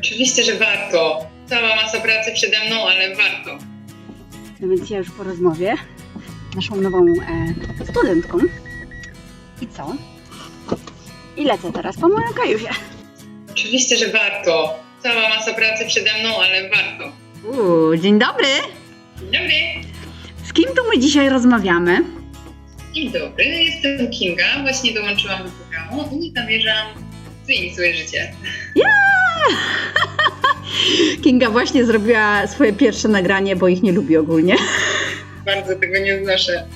Oczywiście, że warto. Cała masa pracy przede mną, ale warto. No więc ja już po rozmowie z naszą nową e, studentką. I co? I lecę teraz po moją kajuzie. Oczywiście, że warto. Cała masa pracy przede mną, ale warto. Uuu, dzień dobry! Dzień dobry. Z kim tu my dzisiaj rozmawiamy? Dzień dobry, jestem Kinga. Właśnie dołączyłam do programu i zamierzam zmienić swoje życie. Kinga właśnie zrobiła swoje pierwsze nagranie, bo ich nie lubi ogólnie. Bardzo tego nie znoszę.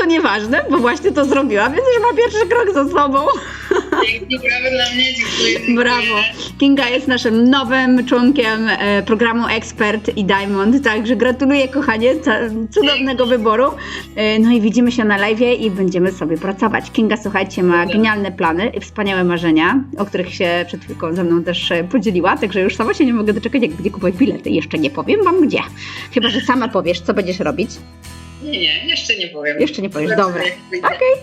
To nieważne, bo właśnie to zrobiła, więc już ma pierwszy krok za sobą. Pięknie, brawo dla mnie, dziękuję. dziękuję. Brawo. Kinga jest naszym nowym członkiem e, programu Expert i Diamond, także gratuluję kochanie cudownego wyboru. E, No i widzimy się na live i będziemy sobie pracować. Kinga, słuchajcie, ma genialne plany i wspaniałe marzenia, o których się przed chwilką ze mną też e, podzieliła, także już sama się nie mogę doczekać, jak będzie kupować bilety. Jeszcze nie powiem wam gdzie. Chyba, że sama powiesz, co będziesz robić. Nie, nie, jeszcze nie powiem. Jeszcze nie powiesz, dobra. Okej.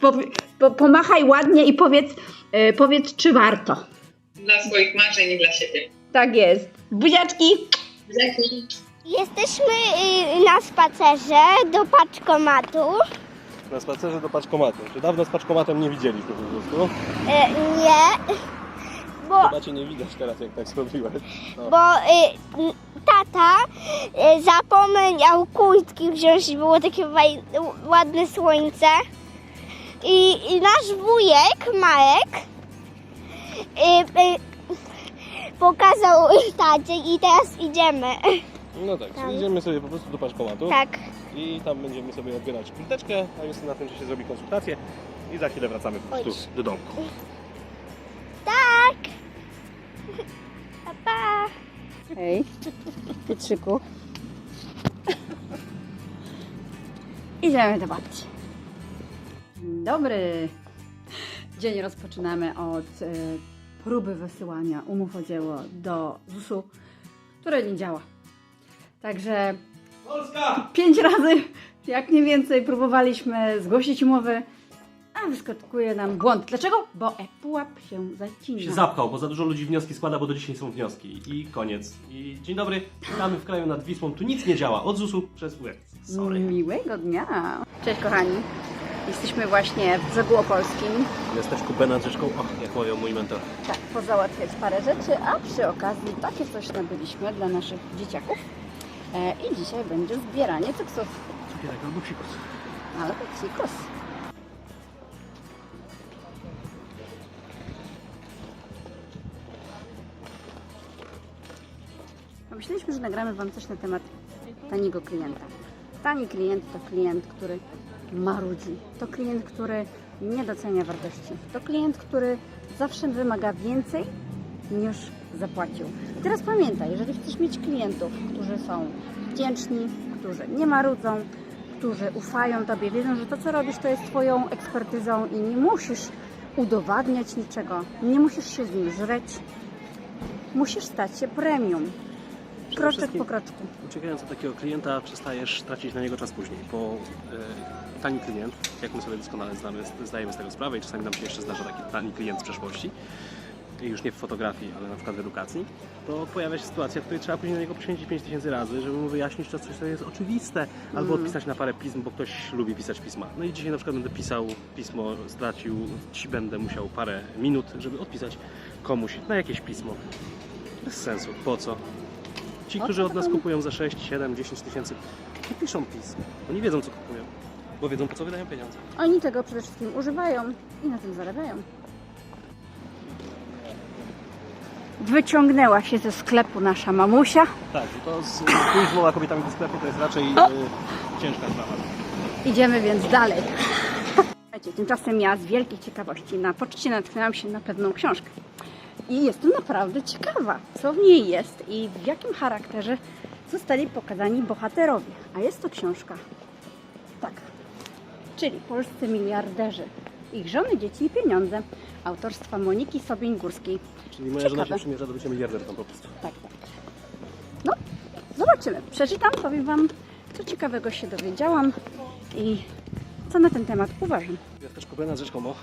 Po, pomachaj ładnie i powiedz, e, powiedz, czy warto. Dla swoich marzeń i dla siebie. Tak jest. Buziaczki! Dzięki. Jesteśmy y, na spacerze do paczkomatu. Na spacerze do paczkomatu. Czy dawno z paczkomatem nie widzieliśmy po prostu? E, nie, bo, Chyba cię nie widać teraz, jak tak zrobiłeś. No. bo y, tata y, zapomniał kurtki wziąć, było takie ładne słońce. I, i nasz wujek, Marek, y, y, pokazał tacie i teraz idziemy. no tak, Tam. idziemy sobie po prostu do paczkomatu Tak. i tam będziemy sobie odbierać kurteczkę, a już na tym czasie zrobi konsultację i za chwilę wracamy po prostu do domku. Tak. Pa, pa. Hej, Pietrzyku. Idziemy do babci. Dzień Dobry. Dzień rozpoczynamy od e, próby wysyłania umów o dzieło do ZUS-u, które nie działa. Także Polska! pięć razy, jak nie więcej, próbowaliśmy zgłosić umowy, wyskakuje nam błąd. Dlaczego? Bo e-pułap się zacina. się zapchał, bo za dużo ludzi wnioski składa, bo do dzisiaj są wnioski. I koniec. I dzień dobry, witamy w kraju nad Wisłą. Tu nic nie działa. Od ZUS-u przez UE. Sorry. Miłego dnia. Cześć kochani. Jesteśmy właśnie w Brzegu Opolskim. Jesteś kupę nad rzeczką, o, jak mówił mój mentor. Tak, pozałatwiać parę rzeczy, a przy okazji takie coś nabyliśmy dla naszych dzieciaków. E, I dzisiaj będzie zbieranie cyksów. Cukierek albo psikus. Ale cikus. Pomyśleliśmy, że nagramy Wam coś na temat taniego klienta. Tani klient to klient, który marudzi. To klient, który nie docenia wartości. To klient, który zawsze wymaga więcej niż zapłacił. I teraz pamiętaj, jeżeli chcesz mieć klientów, którzy są wdzięczni, którzy nie marudzą, którzy ufają Tobie, wiedzą, że to, co robisz, to jest Twoją ekspertyzą i nie musisz udowadniać niczego, nie musisz się z nim żreć, musisz stać się premium. Kroczek po kroczku. Uciekając od takiego klienta, przestajesz tracić na niego czas później, bo e, tani klient, jak my sobie doskonale znamy, zdajemy z tego sprawę i czasami nam się jeszcze zdarza taki tani klient z przeszłości, już nie w fotografii, ale na przykład w edukacji, to pojawia się sytuacja, w której trzeba później na niego poświęcić 5000 razy, żeby mu wyjaśnić to coś, co jest oczywiste, albo odpisać na parę pism, bo ktoś lubi pisać pisma. No i dzisiaj na przykład będę pisał pismo, stracił, ci będę musiał parę minut, żeby odpisać komuś na jakieś pismo. Bez sensu. Po co? Ci, którzy od nas kupują za 6, 7, 10 tysięcy, nie piszą pism. Oni wiedzą, co kupują, bo wiedzą, po co wydają pieniądze. Oni tego przede wszystkim używają i na tym zarabiają. Wyciągnęła się ze sklepu nasza mamusia. Tak, to z dwoma kobietami do sklepu to jest raczej y, ciężka sprawa. Idziemy więc dalej. Słuchajcie, tymczasem ja z wielkiej ciekawości na poczcie natknęłam się na pewną książkę. I jestem naprawdę ciekawa, co w niej jest i w jakim charakterze zostali pokazani bohaterowie. A jest to książka taka, czyli Polscy miliarderzy. Ich żony, dzieci i pieniądze. Autorstwa Moniki Sobień-Górskiej. Czyli moja żona się Ciekawe. przymierza do bycia miliarderką po prostu. Tak, tak. No, zobaczymy. Przeczytam, powiem Wam, co ciekawego się dowiedziałam i co na ten temat uważam. Ja też kupię nad rzeczką, bo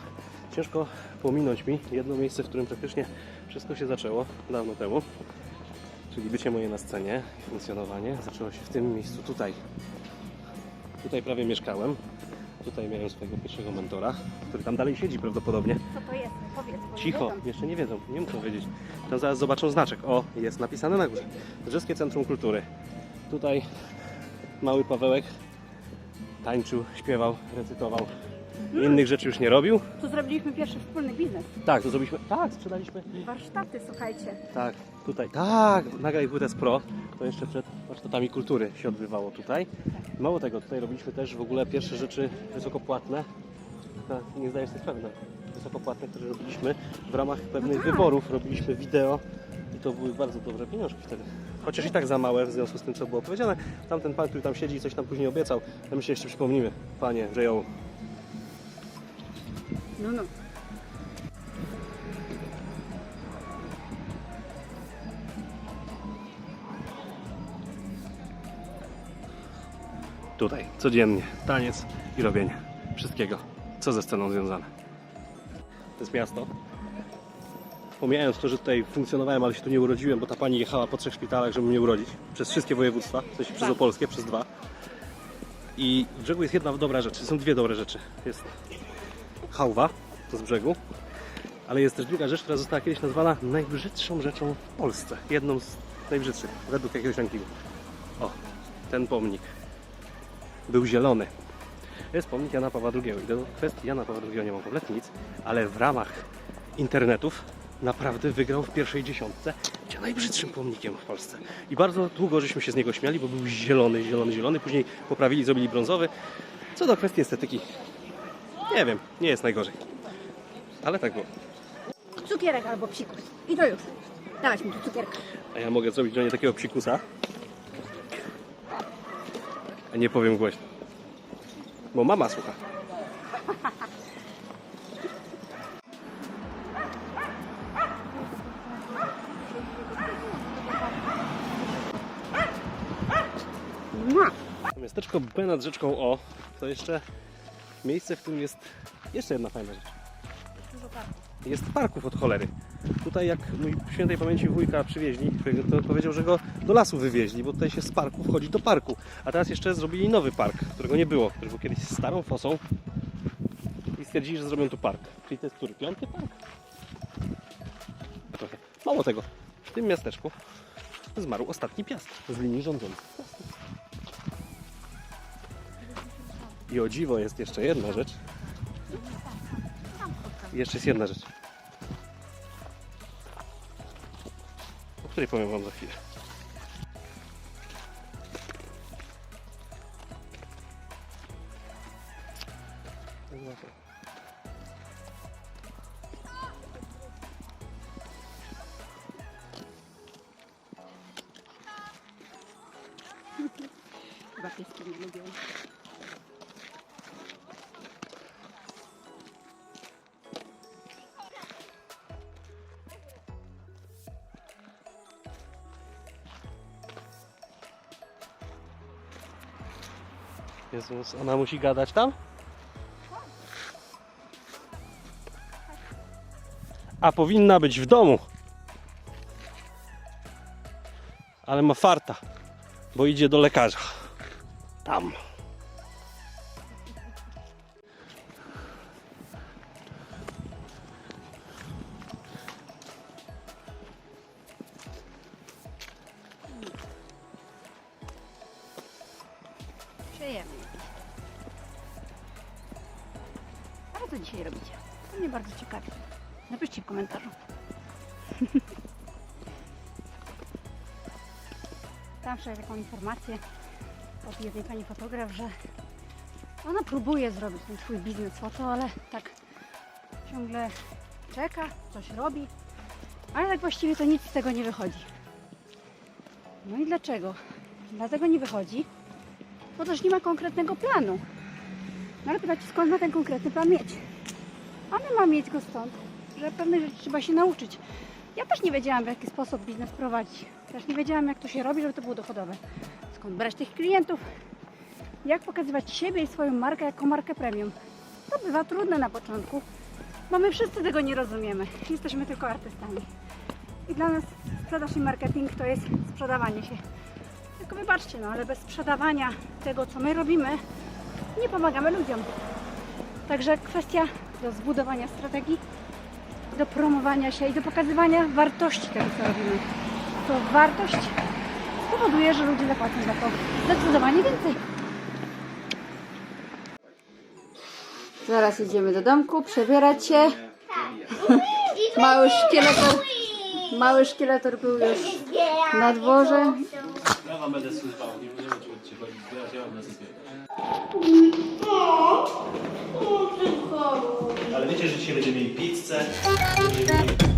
ciężko pominąć mi jedno miejsce, w którym praktycznie Wszystko się zaczęło dawno temu, czyli bycie moje na scenie, funkcjonowanie zaczęło się w tym miejscu tutaj. Tutaj prawie mieszkałem. Tutaj miałem swojego pierwszego mentora, który tam dalej siedzi prawdopodobnie. Co to jest? Powiedz, Cicho, wiedzą. jeszcze nie wiedzą, nie muszą wiedzieć. Tam zaraz zobaczą znaczek. O, jest napisane na górze. Brzeskie Centrum Kultury. Tutaj mały Pawełek tańczył, śpiewał, recytował. Innych rzeczy już nie robił. Tu zrobiliśmy pierwszy wspólny biznes. Tak, to zrobiliśmy. Tak, sprzedaliśmy. Warsztaty, słuchajcie. Tak, tutaj. Tak, nagraj WTS Pro. To jeszcze przed warsztatami kultury się odbywało tutaj. Mało tego, tutaj robiliśmy też w ogóle pierwsze rzeczy wysokopłatne. No, nie zdajesz sobie sprawy, no. Wysokopłatne, które robiliśmy w ramach pewnych No tak. wyborów. Robiliśmy wideo i to były bardzo dobre pieniążki wtedy. Chociaż i tak za małe w związku z tym, co było powiedziane. Tamten pan, który tam siedzi i coś tam później obiecał. Ja myślę, jeszcze przypomnimy, panie J.O. No, no. Tutaj, codziennie, taniec i robienie wszystkiego, co ze sceną związane. To jest miasto. Pomijając to, że tutaj funkcjonowałem, ale się tu nie urodziłem, bo ta pani jechała po trzech szpitalach, żeby mnie urodzić. Przez wszystkie województwa, w sensie przez Opolskie, przez dwa. I w brzegu jest jedna dobra rzecz, są dwie dobre rzeczy. Jest hałwa, to z brzegu, ale jest też druga rzecz, która została kiedyś nazwana najbrzydszą rzeczą w Polsce. Jedną z najbrzydszych, według jakiegoś rankingu. O, ten pomnik był zielony. To jest pomnik Jana Pawła II. I do kwestii Jana Pawła II nie mam kompletnie nic, ale w ramach internetów naprawdę wygrał w pierwszej dziesiątce bycia najbrzydszym pomnikiem w Polsce. I bardzo długo żeśmy się z niego śmiali, bo był zielony, zielony, zielony. Później poprawili, zrobili brązowy. Co do kwestii estetyki, nie wiem, nie jest najgorzej. Ale tak było. Cukierek albo psikus. I to już. Dawać mi tu cukierka. A ja mogę zrobić do niej takiego psikusa. A nie powiem głośno. Bo mama słucha. Miasteczko B nad rzeczką O to jeszcze miejsce, w którym jest jeszcze jedna fajna rzecz. Jest parków od cholery. Tutaj jak mój świętej pamięci wujka przywieźli, to powiedział, że go do lasu wywieźli, bo tutaj się z parku wchodzi do parku. A teraz jeszcze zrobili nowy park, którego nie było, który był kiedyś starą fosą i stwierdzili, że zrobią tu park. Czyli to jest który? Piąty park? Trochę. Mało tego. W tym miasteczku zmarł ostatni piast z linii rządzących. I o dziwo jest jeszcze jedna rzecz. Jeszcze jest jedna rzecz. O której powiem Wam za chwilę. Chyba pieski nie lubią. Jezus, ona musi gadać tam? A powinna być w domu. Ale ma farta, bo idzie do lekarza. Tam. Dzisiaj robicie? To mnie bardzo ciekawi. Napiszcie w komentarzu. Tam wczoraj taką informację od jednej pani fotograf, że ona próbuje zrobić ten swój biznes foto, ale tak ciągle czeka, coś robi, ale tak właściwie to nic z tego nie wychodzi. No i dlaczego? Dlatego nie wychodzi, bo też nie ma konkretnego planu. No ale pytacie, skąd ma ten konkretny plan mieć? A my mamy mieć go stąd, że pewnych rzeczy trzeba się nauczyć. Ja też nie wiedziałam, w jaki sposób biznes prowadzić. Też nie wiedziałam, jak to się robi, żeby to było dochodowe. Skąd brać tych klientów? Jak pokazywać siebie i swoją markę jako markę premium? To bywa trudne na początku, bo my wszyscy tego nie rozumiemy. Jesteśmy tylko artystami. I dla nas sprzedaż i marketing to jest sprzedawanie się. Tylko wybaczcie, no ale bez sprzedawania tego, co my robimy, nie pomagamy ludziom. Także kwestia do zbudowania strategii, do promowania się i do pokazywania wartości tego, co robimy. To wartość spowoduje, że ludzie zapłacą za to zdecydowanie więcej. Zaraz idziemy do domku, przebierać się. Mały szkieletor, mały szkieletor był już na dworze. Ja wam będę słuchał, nie będziemy ci od ciebie zbierać, ja wam. Ale wiecie, że dzisiaj będziemy mieli pizzę, będziemy mieli